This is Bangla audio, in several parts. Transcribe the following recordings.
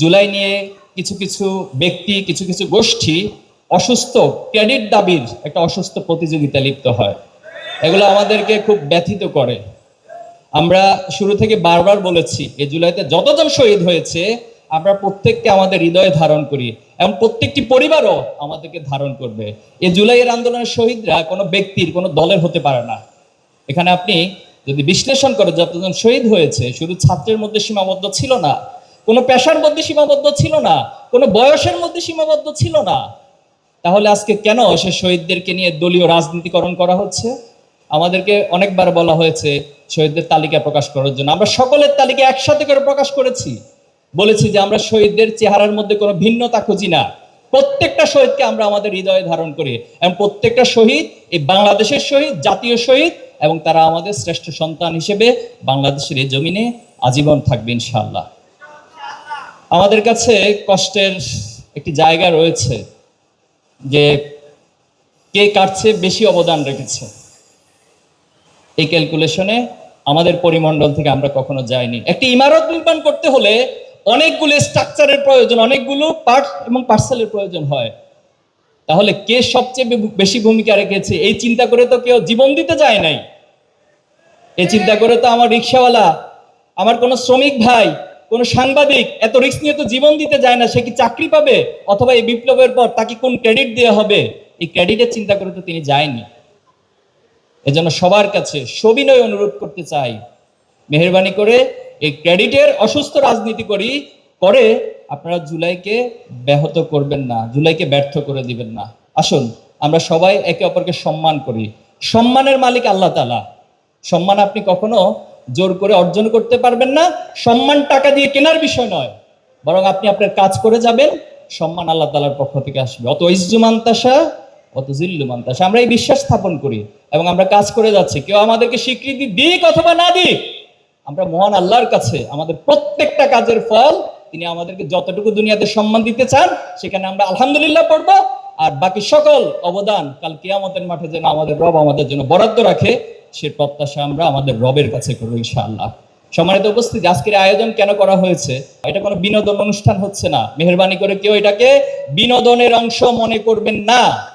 জুলাই নিয়ে কিছু কিছু ব্যক্তি, কিছু কিছু গোষ্ঠী অসুস্থ, ক্রেডিট দাবির একটা অসুস্থ প্রতিযোগিতা লিপ্ত হয়। এগুলো আমাদেরকে খুব ব্যথিত করে। আমরা শুরু থেকে বারবার বলেছি এই জুলাইতে যতজন শহীদ হয়েছে, আমরা প্রত্যেককে আমাদের হৃদয়ে ধারণ করি এবং প্রত্যেকটি পরিবারও আমাদেরকে ধারণ করবে। এই জুলাইয়ের আন্দোলনের শহীদরা কোনো ব্যক্তির, কোনো দলের হতে পারে না। এখানে আপনি যদি বিশ্লেষণ করে যতজন শহীদ হয়েছে, শুধু ছাত্রের মধ্যে সীমাবদ্ধ ছিল না কোনো পেশার মধ্যে সীমাবদ্ধ ছিল না, কোনো বয়সের মধ্যে সীমাবদ্ধ ছিল না। তাহলে আজকে কেন সে শহীদদেরকে নিয়ে দলীয় রাজনীতিকরণ করা হচ্ছে? আমাদেরকে অনেকবার বলা হয়েছে শহীদদের তালিকা প্রকাশ করার জন্য। আমরা সকলের তালিকা একসাথে করে প্রকাশ করেছি। বলেছি যে আমরা শহীদদের চেহারার মধ্যে কোনো ভিন্নতা খুঁজি না। প্রত্যেকটা শহীদকে আমরা আমাদের হৃদয়ে ধারণ করি এবং প্রত্যেকটা শহীদ এই বাংলাদেশের শহীদ, জাতীয় শহীদ এবং তারা আমাদের শ্রেষ্ঠ সন্তান হিসেবে বাংলাদেশের এই জমিনে আজীবন থাকবে ইনশাআল্লাহ। আমাদের কাছে কষ্টের একটি জায়গা রয়েছে যে কে চেয়ে বেশি অবদান রেখেছে। এই ক্যালকুলেশনে আমাদের পরিমণ্ডল থেকে আমরা কখনো যাইনি। একটি ইমারত নির্মাণ করতে হলে অনেকগুলো স্ট্রাকচারের প্রয়োজন, অনেকগুলো পার্ট এবং পার্সেলের প্রয়োজন হয়। তাহলে কে সবচেয়ে বেশি ভূমিকা রেখেছে? এই চিন্তা করে তো কেউ জীবন দিতে যায় নাই। এই চিন্তা করে তো আমার রিক্সাওয়ালা, আমার কোনো শ্রমিক ভাই কোনো সাংবাদিক এত রিস্ক নিয়ে তো জীবন দিতে যায় না, সে কি চাকরি পাবে? অথবা এই বিপ্লবের পর তাকে কোন ক্রেডিট দেওয়া হবে? এই ক্রেডিটের চিন্তা করে তো তিনি যায়নি। এজন্য সবার কাছে সবিনয় অনুরোধ করতে চাই, মেহরবানি করে এই ক্রেডিটের অসুস্থ রাজনীতি করি, করে আপনারা জুলাইকে ব্যাহত করবেন না, জুলাইকে ব্যর্থ করে দিবেন না। আসুন, আমরা সবাই একে অপরকে সম্মান করি। সম্মানের মালিক আল্লাহ তালা সম্মান আপনি কখনো জোর করে অর্জন করতে পারবেন না। সম্মান টাকা দিয়ে কেনার বিষয় নয়। বরং আপনি আপনার কাজ করে যাবেন। সম্মান আল্লাহ তালার পক্ষ থেকে আসবে। অত ইজ্জুমান্তাসা অত জিল্লুমান্তাসা আমরা এই বিশ্বাস স্থাপন করি এবং আমরা কাজ করে যাচ্ছি। কেউ আমাদেরকে স্বীকৃতি দিক অথবা না দিক, আমরা মহান আল্লাহর কাছে আমাদের প্রত্যেকটা কাজের ফল তিনি আমাদেরকে যতটুকু দুনিয়াতে সম্মান দিতে চান, সেখানে আমরা আলহামদুলিল্লাহ পড়ব। আর বাকি সকল অবদান কাল কিয়ামতের মাঠে যেন আমাদের রব আমাদের জন্য বরাদ্দ রাখে। সে প্রত্যাশা আমরা আমাদের রবের কাছে করব, ইনশাআল্লাহ। সম্মানিত উপস্থিতি, আজকের আয়োজন কেন করা হয়েছে? এটা কোনো বিনোদন অনুষ্ঠান হচ্ছে না। মেহরবানি করে কেউ এটাকে বিনোদনের অংশ মনে করবেন না।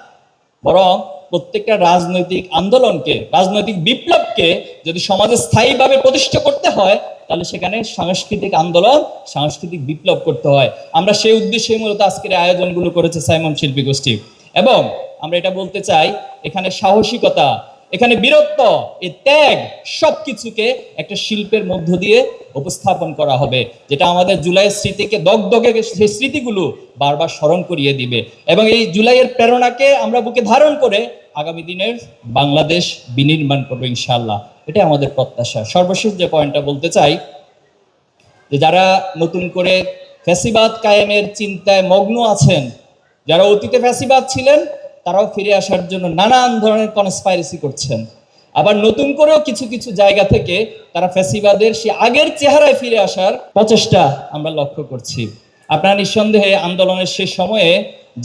বরং প্রত্যেকটা রাজনৈতিক আন্দোলনকে, রাজনৈতিক বিপ্লবকে যদি সমাজে স্থায়ীভাবে প্রতিষ্ঠা করতে হয়, তাহলে সেখানে সাংস্কৃতিক আন্দোলন, সাংস্কৃতিক বিপ্লব করতে হয়। আমরা সেই উদ্দেশ্যে মূলত আজকের আয়োজনগুলো করেছে সাইমন শিল্পী গোষ্ঠী। এবং আমরা এটা বলতে চাই, এখানে সাহসিকতা এখানে বীরত্ব এই ত্যাগ সবকিছুকে একটা শিল্পের মধ্য দিয়ে উপস্থাপন করা হবে, যেটা আমাদের জুলাইয়ের স্মৃতিকে দগদগে সেই স্মৃতিগুলো বারবার স্মরণ করিয়ে দিবে। এবং এই জুলাইয়ের প্রেরণাকে আমরা বুকে ধারণ করে আগামী দিনের বাংলাদেশ বিনির্মাণ করব ইনশাল্লাহ এটাই আমাদের প্রত্যাশা। সর্বশেষ যে পয়েন্টটা বলতে চাই, যে যারা নতুন করে ফ্যাসিবাদ কায়েমের চিন্তায় মগ্ন আছেন, যারা অতীতে ফ্যাসিবাদ ছিলেন তারাও ফিরে আসার জন্য নানান ধরনের কনস্পাইরেসি করছেন। আবার নতুন করেও কিছু কিছু জায়গা থেকে তারা ফ্যাসিবাদের সে আগের চেহারায় ফিরে আসার প্রচেষ্টা আমরা লক্ষ্য করছি। আপনারা নিঃসন্দেহে আন্দোলনের শেষ সময়ে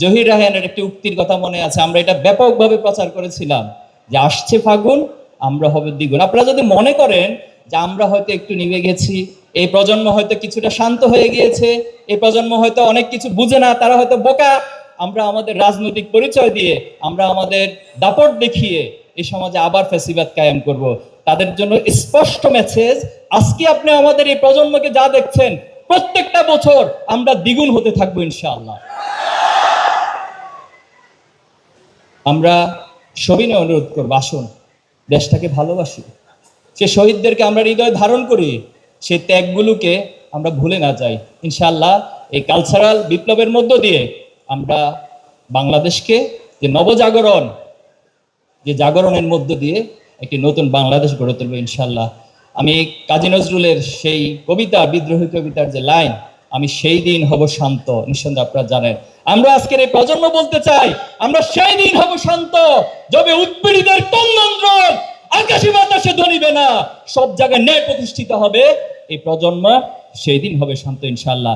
জহির রাহানের একটি উক্তির কথা মনে আছে, আমরা এটা ব্যাপকভাবে প্রচার করেছিলাম যে, আসছে ফাগুন, আমরা হবে দ্বিগুণ। আপনারা যদি মনে করেন যে, আমরা হয়তো একটু নিভে গেছি, এই প্রজন্ম হয়তো কিছুটা শান্ত হয়ে গিয়েছে, এই প্রজন্ম হয়তো অনেক কিছু বুঝে না, তারা হয়তো বোকা আমরা আমাদের রাজনৈতিক পরিচয় দিয়ে আমরা আমাদের দাপট দেখিয়ে এই সমাজে আবার ফেসিবাদ কায়েম করব। তাদের জন্য স্পষ্ট মেসেজ আজকে আপনি আমাদের এই প্রজন্মকে যা দেখছেন, প্রত্যেকটা বছর আমরা দ্বিগুণ হতে থাকব ইনশাআল্লাহ। আমরা সবিনয় অনুরোধ করব, আসুন, দেশটাকে ভালোবাসি। সে শহীদদেরকে আমরা হৃদয়ে ধারণ করি সেই ত্যাগগুলোকে আমরা ভুলে না যাই। ইনশাআল্লাহ, এই কালচারাল বিপ্লবের মধ্য দিয়ে আমরা বাংলাদেশকে যে নবজাগরণ, যে জাগরণের মধ্য দিয়ে একটি নতুন বাংলাদেশ গড়ে তুলবো ইনশাল্লাহ আমি কাজী নজরুলের সেই কবিতা, বিদ্রোহী কবিতার যে লাইন, আমি সেই দিন হব শান্ত, নিঃসন্দেহে আপনারা জানেন। আমরা আজকের এই প্রজন্ম বলতে চাই, আমরা সেই দিন হব শান্ত, যবে উৎপীড়িতের তন্দ্রন আকাশী বাতাসে ধরিবে না, সব জায়গায় ন্যায় প্রতিষ্ঠিত হবে, এই প্রজন্ম সেই দিন হবে শান্ত ইনশাল্লাহ